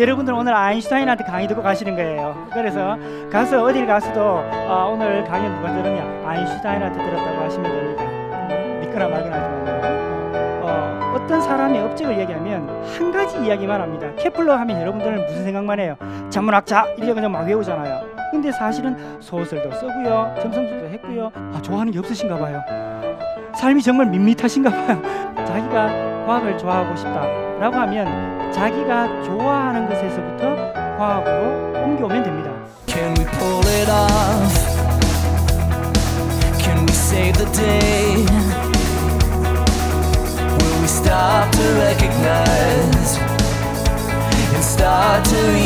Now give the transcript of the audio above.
여러분들 오늘 아인슈타인한테 강의 듣고 가시는 거예요. 그래서 가서 어딜 가서도 어, 오늘 강의 누가 들었냐 아인슈타인한테 들었다고 하시면 됩니다. 믿거나 말거나 하지 말고 어, 어떤 사람의 업적을 얘기하면 한 가지 이야기만 합니다. 케플러 하면 여러분들은 무슨 생각만 해요? 전문학자 이렇게 그냥 막 외우잖아요. 근데 사실은 소설도 쓰고요, 점성술도 했고요. 아, 좋아하는 게 없으신가 봐요. 삶이 정말 밋밋하신가 봐요. 자기가 과학을 좋아하고 싶다라고 하면 자기가 좋아하는 것에서부터 과학으로 옮겨오면 됩니다. Can we pull it off? Can we save the day? Will we stop to recognize and start to?